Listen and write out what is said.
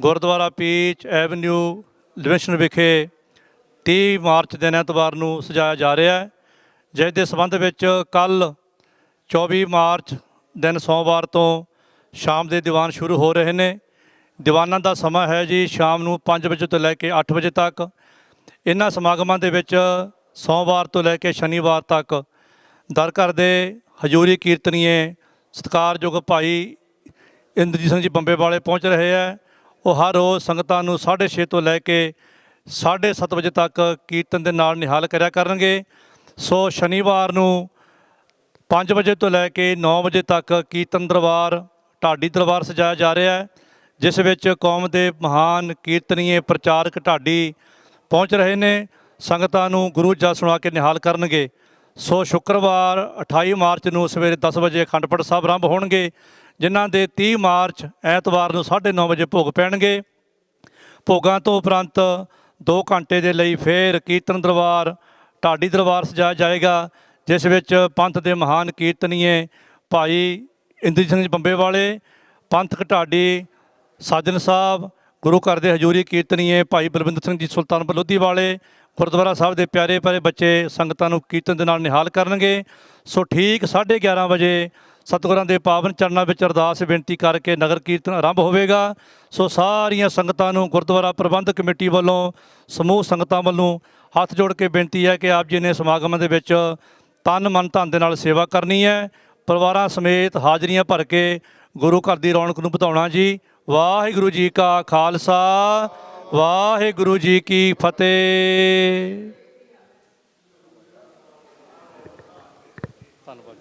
Gurdwara peach avenue ਲਿਵਿੰਗਸਟਨ ਵਿਖੇ 30 March ਦਿਨ ਐਤਵਾਰ ਨੂੰ ਸਜਾਇਆ ਜਾ ਰਿਹਾ ਹੈ ਜਿਸ ਦੇ ਸੰਬੰਧ ਵਿੱਚ ਕੱਲ 24 ਮਾਰਚ ਦਿਨ ਸੋਮਵਾਰ ਤੋਂ ਸ਼ਾਮ ਦੇ ਦੀਵਾਨ ਸ਼ੁਰੂ ਹੋ ਰਹੇ ਨੇ। ਦੀਵਾਨਾਂ ਦਾ ਸਮਾਂ ਹੈ ਜੀ ਸ਼ਾਮ ਨੂੰ 5 ਵਜੇ ਤੋਂ ਲੈ ਕੇ 8 ਵਜੇ ਤੱਕ। ਇਹਨਾਂ ਸਮਾਗਮਾਂ ਦੇ ਵਿੱਚ ਸੋਮਵਾਰ ਤੋਂ ਲੈ ਕੇ ਸ਼ਨੀਵਾਰ ਤੱਕ ਦਰ ਘਰ ਦੇ ਹਜੂਰੀ ਕੀਰਤਨੀਏ ਸਤਿਕਾਰਯੋਗ ਭਾਈ ਇੰਦਰਜੀਤ ਸਿੰਘ ਜੀ ਬੰਬੇ ਵਾਲੇ ਪਹੁੰਚ ਰਹੇ ਹੈ। ਉਹ ਹਰ ਰੋਜ਼ ਸੰਗਤਾਂ ਨੂੰ 6:30 ਤੋਂ ਲੈ ਕੇ 7:30 ਵਜੇ ਤੱਕ ਕੀਰਤਨ ਦੇ ਨਾਲ ਨਿਹਾਲ ਕਰਿਆ ਕਰਨਗੇ। ਸੋ ਸ਼ਨੀਵਾਰ ਨੂੰ 5 ਵਜੇ ਤੋਂ ਲੈ ਕੇ 9 ਵਜੇ ਤੱਕ ਕੀਰਤਨ ਦਰਬਾਰ, ਢਾਡੀ ਦਰਬਾਰ ਸਜਾਇਆ ਜਾ ਰਿਹਾ ਹੈ, ਜਿਸ ਵਿੱਚ ਕੌਮ ਦੇ ਮਹਾਨ ਕੀਰਤਨੀਏ, ਪ੍ਰਚਾਰਕ ਢਾਡੀ ਪਹੁੰਚ ਰਹੇ ਨੇ। ਸੰਗਤਾਂ ਨੂੰ ਗੁਰੂ ਜਸ ਸੁਣਾ ਕੇ ਨਿਹਾਲ ਕਰਨਗੇ। ਸੋ ਸ਼ੁੱਕਰਵਾਰ 28 ਮਾਰਚ ਨੂੰ ਸਵੇਰੇ 10 ਵਜੇ ਅਖੰਡ ਪਾਠ ਸਾਹਿਬ ਆਰੰਭ ਹੋਣਗੇ। ਜਿਨ੍ਹਾਂ ਦੇ 30 ਮਾਰਚ ਐਤਵਾਰ ਨੂੰ 9:30 ਵਜੇ ਭੋਗ ਪੈਣਗੇ। ਭੋਗਾਂ ਤੋਂ ਉਪਰੰਤ 2 ਘੰਟੇ ਦੇ ਲਈ ਫੇਰ ਕੀਰਤਨ ਦਰਬਾਰ, ਢਾਡੀ ਦਰਬਾਰ ਸਜਾਇਆ ਜਾਏਗਾ, ਜਿਸ ਵਿੱਚ ਪੰਥ ਦੇ ਮਹਾਨ ਕੀਰਤਨੀਏ ਭਾਈ ਇੰਦਰਜੀਤ ਸਿੰਘ ਬੰਬੇ ਵਾਲੇ, ਪੰਥਕ ਢਾਡੀ ਸਾਜਨ ਸਾਹਿਬ, ਗੁਰੂ ਘਰ ਦੇ ਹਜੂਰੀ ਕੀਰਤਨੀਏ ਭਾਈ ਬਲਵਿੰਦਰ ਸਿੰਘ ਜੀ ਸੁਲਤਾਨਪੁਰ ਲੋਧੀ ਵਾਲੇ, ਗੁਰਦੁਆਰਾ ਸਾਹਿਬ ਦੇ ਪਿਆਰੇ ਪਿਆਰੇ ਬੱਚੇ ਸੰਗਤਾਂ ਨੂੰ ਕੀਰਤਨ ਦੇ ਨਾਲ ਨਿਹਾਲ ਕਰਨਗੇ। ਸੋ ਠੀਕ 11:30 ਵਜੇ ਸਤਿਗੁਰਾਂ ਦੇ ਪਾਵਨ ਚਰਨਾਂ ਵਿੱਚ ਅਰਦਾਸ ਬੇਨਤੀ ਕਰਕੇ ਨਗਰ ਕੀਰਤਨ ਆਰੰਭ ਹੋਵੇਗਾ। ਸੋ ਸਾਰੀਆਂ ਸੰਗਤਾਂ ਨੂੰ ਗੁਰਦੁਆਰਾ ਪ੍ਰਬੰਧਕ ਕਮੇਟੀ ਵੱਲੋਂ, ਸਮੂਹ ਸੰਗਤਾਂ ਵੱਲੋਂ ਹੱਥ ਜੋੜ ਕੇ ਬੇਨਤੀ ਹੈ ਕਿ ਆਪ ਜੀ ਨੇ ਸਮਾਗਮ ਦੇ ਵਿੱਚ ਤਨ ਮਨ ਧਨ ਦੇ ਨਾਲ ਸੇਵਾ ਕਰਨੀ ਹੈ। ਪਰਿਵਾਰਾਂ ਸਮੇਤ ਹਾਜ਼ਰੀਆਂ ਭਰ ਕੇ ਗੁਰੂ ਘਰ ਦੀ ਰੌਣਕ ਨੂੰ ਵਧਾਉਣਾ ਜੀ। ਵਾਹਿਗੁਰੂ ਜੀ ਕਾ ਖਾਲਸਾ, ਵਾਹਿਗੁਰੂ ਜੀ ਕੀ ਫਤਿਹ। ਧੰਨਵਾਦ